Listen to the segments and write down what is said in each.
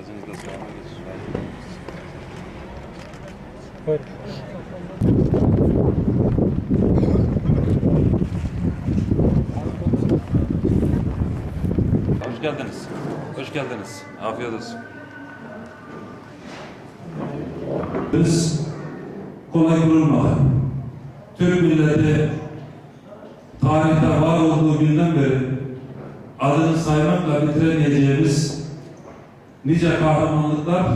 Aracınızda soğana geçiş var. Buyurun. Hoş geldiniz. Hoş geldiniz. Afiyet olsun. Biz kolay durmadan Türk milleti tarihte var olduğu günden beri adını saymakla bitiremeyeceğimiz nice kahramanlıklar,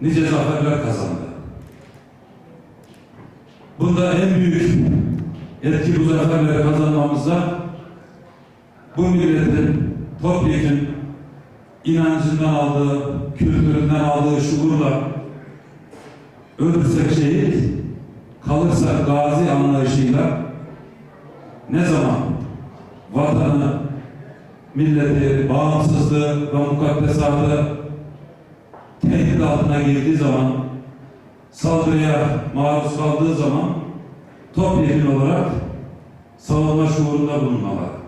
nice zaferler kazandı. Bunda en büyük etki bu zaferleri kazanmamızda bu milletin topyekun inancından aldığı, kültüründen aldığı şuurla ölürsek şehit, kalırsak gazi anlayışıyla ne zaman vatanı, milleti, bağımsızlığı ve mukaddesatı tehdit altına girdiği zaman, saldırıya maruz kaldığı zaman topyekun olarak savunma şuurunda bulunmalı.